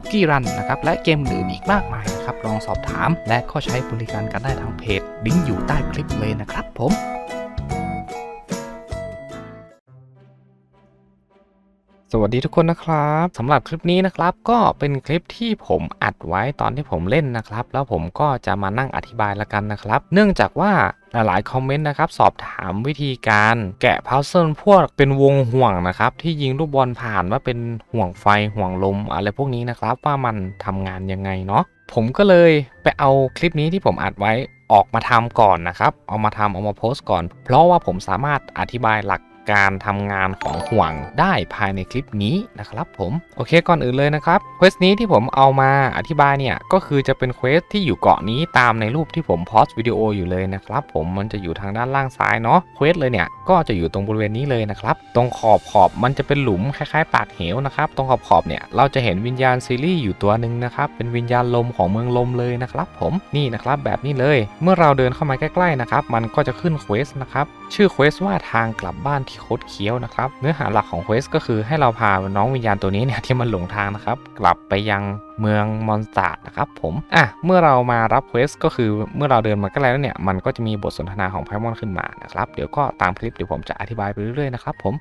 คุกกี้รันนะครับและเกมอื่นอีกมากมายนะครับลองสอบถาม และก็ใช้บริการกันได้ทางเพจลิงก์อยู่ใต้คลิปเลยนะครับผม สวัสดีทุกคนนะครับสำหรับคลิปนี้นะครับก็เป็นคลิปที่ผมอัดไว้ตอนที่ผมเล่นนะครับ แล้วผมก็จะมานั่งอธิบายละกันนะครับ เนื่องจากว่าหลายคอมเมนต์นะครับสอบถามวิธีการแกะพัซเซิลพวกเป็นวงห่วงนะครับที่ยิงลูกบอลผ่านว่าเป็นห่วงไฟห่วงลมอะไรพวกนี้นะครับ ว่ามันทำงานยังไงเนาะผมก็เลยไปเอาคลิปนี้ที่ผมอัดไว้ออกมาทำก่อนนะครับ เอามาทำเอามาโพสต์ก่อน เพราะว่าผมสามารถอธิบายหลัก การทำงานของห่วงได้ภายในคลิปนี้นะครับผมโอเคก่อนอื่นเลยนะครับเควสนี้ที่ผมเอามาอธิบายเนี่ยก็คือจะเป็นเควสที่อยู่เกาะนี้ตามในรูปที่ผมโพสต์วิดีโออยู่เลยนะครับผมมันจะอยู่ทางด้านล่างซ้ายเนาะเควสเลยเนี่ยก็จะอยู่ตรงบริเวณนี้เลยนะครับตรงขอบขอบมันจะเป็นหลุมคล้ายๆ ปากเหวนะครับตรงขอบขอบเนี่ยเราจะเห็นวิญญาณซีรีส์อยู่ตัวหนึ่งนะครับเป็นวิญญาณลมของเมืองลมเลยนะครับผมนี่นะครับแบบนี้เลย เมื่อเราเดินเข้ามาใกล้ๆนะครับมันก็จะขึ้นเควสนะครับชื่อเควสว่าทางกลับบ้านที่คตรเคี้ยวนะครับ เนื้อหาหลักของเควสก็คือให้เราพาน้องวิญญาณตัวนี้เนี่ยที่มันหลงทางนะครับ กลับไปยังเมืองมอนสตาร์นะครับผม อะ เมื่อเรามารับเควสก็คือเมื่อเราเดินมาใกล้แล้วเนี่ย มันก็จะมีบทสนทนาของไพมอนขึ้นมานะครับ เดี๋ยวก็ตามคลิปเดี๋ยวผมจะอธิบายไปเรื่อยๆนะครับผม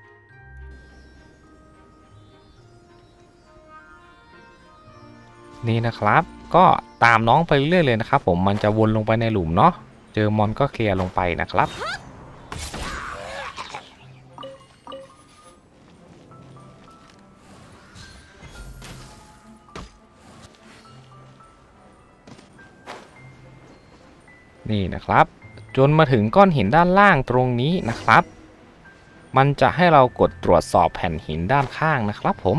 นี่นะครับ ก็ตามน้องไปเรื่อยๆเลยนะครับผมมันจะวนลงไปในหลุมเนาะเจอมอนก็เคลียร์ลงไปนะครับ นี่นะครับ จนมาถึงก้อนหินด้านล่างตรงนี้นะครับ มันจะให้เรากดตรวจสอบแผ่นหินด้านข้างนะครับผม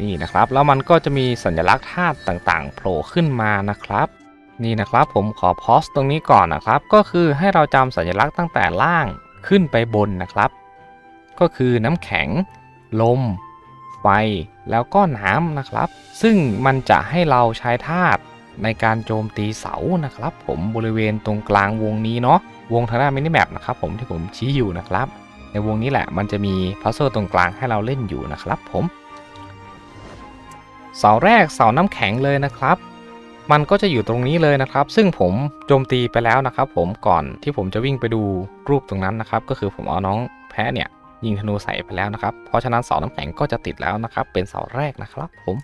นี่นะครับ แล้วมันก็จะมีสัญลักษณ์ธาตุต่างๆ โผล่ขึ้นมานะครับ นี่นะครับผมขอพอสตรงนี้ก่อนนะครับ ก็คือให้เราจำสัญลักษณ์ตั้งแต่ล่างขึ้นไปบนนะครับ ก็คือน้ำแข็ง ลม ไฟ แล้วก็น้ำนะครับ ซึ่งมันจะให้เราใช้ธาตุในการโจมตีเสานะครับ ผมบริเวณตรงกลางวงนี้เนาะวงทางด้านมินิแมปนะครับผมที่ผมชี้อยู่นะครับ ในวงนี้แหละมันจะมีพัซเซิลตรงกลางให้เราเล่นอยู่นะครับผมเสาแรกเสาน้ำแข็งเลยนะครับ มันก็จะอยู่ตรงนี้เลยนะครับ ซึ่งผมโจมตีไปแล้วนะครับ ผมก่อนที่ผมจะวิ่งไปดูรูปตรงนั้นนะครับ ก็คือผมเอาน้องแพ้เนี่ย ยิงธนูใส่ไปแล้วนะครับ เพราะฉะนั้นเสาน้ำแข็งก็จะติดแล้วนะครับ เป็นเสาแรกนะครับผม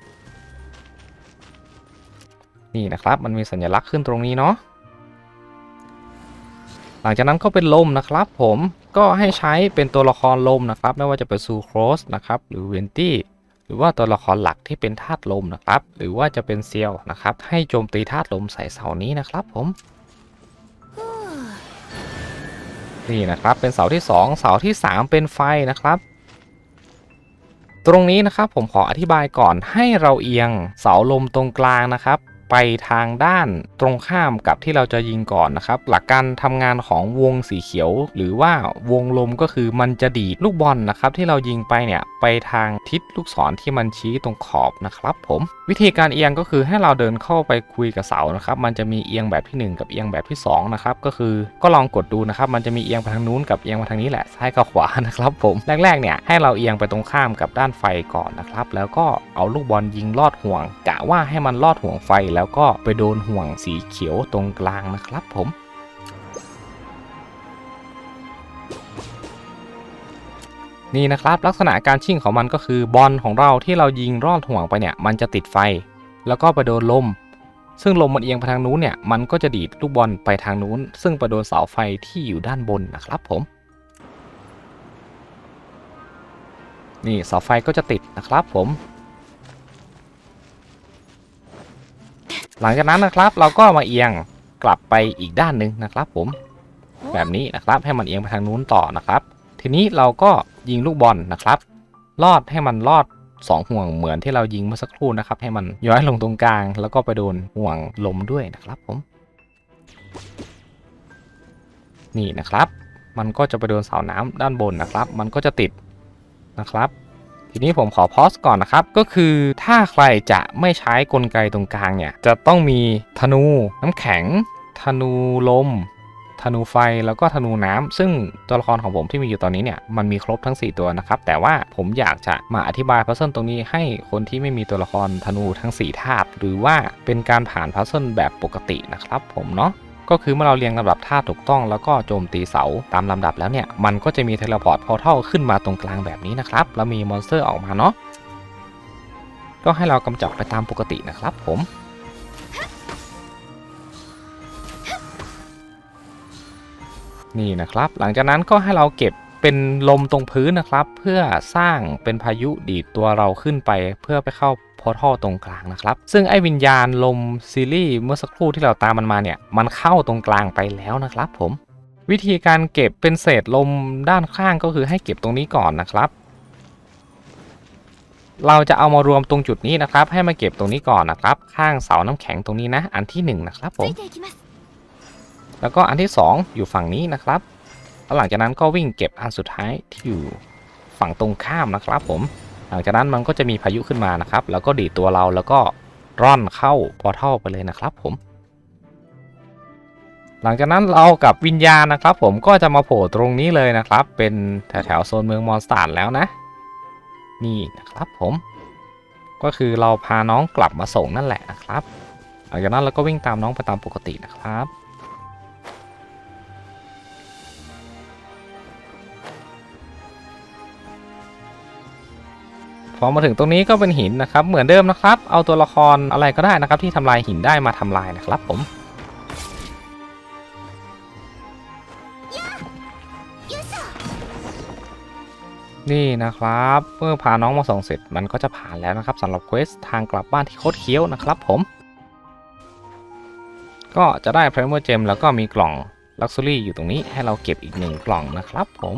นี่นะครับมันมีสัญลักษณ์ขึ้นตรงนี้เนาะ หลังจากนั้นก็เป็นลมนะครับ ผมก็ให้ใช้เป็นตัวละครลมนะครับ ไม่ว่าจะเป็นซูโครสนะครับหรือเวนตี้หรือว่าตัวละครหลักที่เป็นธาตุลมนะครับ หรือว่าจะเป็นเซียวนะครับ ให้โจมตีธาตุลมใส่เสานี้นะครับผม นี่นะครับเป็นเสาที่ 2 เสาที่ 3 เป็นไฟนะครับ ตรงนี้นะครับผมขออธิบายก่อนให้เราเอียงเสาลมตรงกลางนะครับ ไปทางด้านตรงข้ามกับที่เราจะยิงก่อนนะครับ หลักการทำงานของวงสีเขียว หรือว่าวงลมก็คือมันจะดีดลูกบอลนะครับ ที่เรายิงไปเนี่ยไปทางทิศลูกศรที่มันชี้ตรงขอบนะครับ ผม วิธีการเอียงก็คือให้เราเดินเข้าไปคุยกับเสานะครับ มันจะมีเอียงแบบทีหนึ่1 กับเอียงแบบที่2นะครับก็คือก็ลองกดดูนะครับ มันจะมีเอียงไปทางนู้นกับเอียงมาทางนี้แหละซ้ายกับขวานะครับ ผมแรกๆเนี่ยให้เราเอียงไปตรงข้ามกับด้านไฟก่อนนะครับ แล้วก็เอาลูกบอลยิงลอดห่วงกะว่าให้มันลอดห่วงไฟแแล้วก็ไปโดนห่วงสีเขียวตรงกลางนะครับผมนี่นะครับ ลักษณะการชิ่งของมันก็คือบอลของเราที่เรายิงรอดห่วงไปเนี่ย มันจะติดไฟ แล้วก็ไปโดนลม ซึ่งลมมันเอียงไปทางนู้นเนี่ย มันก็จะดีดลูกบอลไปทางนู้น ซึ่งไปโดนเสาไฟที่อยู่ด้านบนนะครับผม นี่เสาไฟก็จะติดนะครับผม หลังจากนั้นนะครับเราก็มาเอียงกลับไปอีกด้านหนึ่งนะครับ ผม แบบนี้นะครับให้มันเอียงไปทางนู้นต่อนะครับ ทีนี้เราก็ยิงลูกบอลนะครับ ลอดให้มันลอด2ห่วงเหมือนที่เรายิงเมื่อสักครู่นะครับ ให้มันย้อยลงตรงกลาง แล้วก็ไปโดนห่วงลมด้วยนะครับผม นี่นะครับ มันก็จะไปโดนเสาน้ำด้านบนนะครับ มันก็จะติดนะครับ ทีนี้ผมขอพอสก่อนนะครับ ก็คือถ้าใครจะไม่ใช้กลไกตรงกลางเนี่ย จะต้องมีธนูน้ำแข็ง ธนูลม ธนูไฟแล้วก็ธนูน้ำซึ่งตัวละครของผมที่มีอยู่ตอนนี้เนี่ยมันมีครบทั้ง 4 ตัวนะครับ แต่ว่าผมอยากจะมาอธิบายพัซเซิลตรงนี้ให้คนที่ไม่มีตัวละครธนูทั้ง4ธาตุหรือว่าเป็นการผ่านพัซเซิลแบบปกตินะครับ ผมเนาะ ก็คือเมื่อเราเรียงลำดับท่าถูกต้องแล้วก็โจมตีเสาตามลำดับแล้วเนี่ย มันก็จะมีเทเลพอร์ตพอร์ทัลขึ้นมาตรงกลางแบบนี้นะครับ แล้วมีมอนสเตอร์ออกมาเนาะก็ให้เรากำจัดไปตามปกตินะครับผมนี่นะครับ หลังจากนั้นก็ให้เราเก็บเป็นลมตรงพื้นนะครับ เพื่อสร้างเป็นพายุดีดตัวเราขึ้นไป เพื่อไปเข้า อท่อตรงกลางนะครับ ซึ่งไอ้วิญญาณลมซีรีส์เมื่อสักครู่ที่เราตามมันมาเนี่ย มันเข้าตรงกลางไปแล้วนะครับผม วิธีการเก็บเป็นเศษลมด้านข้างก็คือให้เก็บตรงนี้ก่อนนะครับ เราจะเอามารวมตรงจุดนี้นะครับ ให้มาเก็บตรงนี้ก่อนนะครับ ข้างเสาน้ำแข็งตรงนี้นะ อันที่1นนะครับผม แล้วก็อันที่ 2ออยู่ฝั่งนี้นะครับหลังจากนั้นก็วิ่งเก็บอันสุดท้ายที่อยู่ฝั่งตรงข้ามนะครับผม หลังจากนั้นมันก็จะมีพายุขึ้นมานะครับ แล้วก็ดีดตัวเราแล้วก็ร่อนเข้าพอร์ทัลไปเลยนะครับผม หลังจากนั้นเรากับวิญญาณนะครับ ผมก็จะมาโผล่ตรงนี้เลยนะครับ เป็นแถวๆโซนเมืองมอนสตาร์แล้วนะ นี่นะครับผม ก็คือเราพาน้องกลับมาส่งนั่นแหละนะครับ หลังจากนั้นเราก็วิ่งตามน้องไปตามปกตินะครับ พอมาถึงตรงนี้ก็เป็นหินนะครับ เหมือนเดิมนะครับ เอาตัวละครอะไรก็ได้นะครับ ที่ทำลายหินได้มาทำลายนะครับผมนี่นะครับเมื่อพาน้องมาส่งเสร็จมันก็จะผ่านแล้วนะครับสำหรับเควสทางกลับบ้านที่โคตรเคี้ยวนะครับผม ก็จะได้ไพรเมอร์เจมแล้วก็มีกล่องลักซ์รี่อยู่ตรงนี้ให้เราเก็บอีกหนึ่งกล่องนะครับผม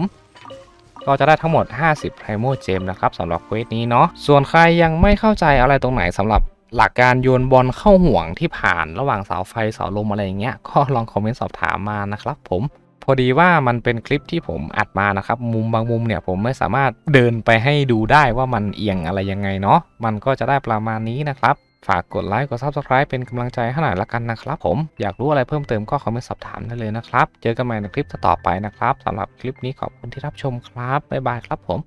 ก็จะได้ทั้งหมด 50 Primer Gem นะครับสำหรับเควสนี้เนาะส่วนใครยังไม่เข้าใจอะไรตรงไหนสำหรับหลักการโยนบอลเข้าห่วงที่ผ่านระหว่างเสาไฟเสาลมอะไรอย่างเงี้ยก็ลองคอมเมนต์สอบถามมานะครับผมพอดีว่ามันเป็นคลิปที่ผมอัดมานะครับ มุมบางมุมเนี่ยผมไม่สามารถเดินไปให้ดูได้ว่ามันเอียงอะไรยังไงเนาะมันก็จะได้ประมาณนี้นะครับ ฝากกดไลค์กด Subscribe เป็นกำลังใจให้หน่อยละกันนะครับผม อยากรู้อะไรเพิ่มเติมก็คอมเมนต์สอบถามได้เลยนะครับ เจอกันใหม่ในคลิปต่อไปนะครับสำหรับคลิปนี้ขอบคุณที่รับชมครับบ๊ายบายครับผม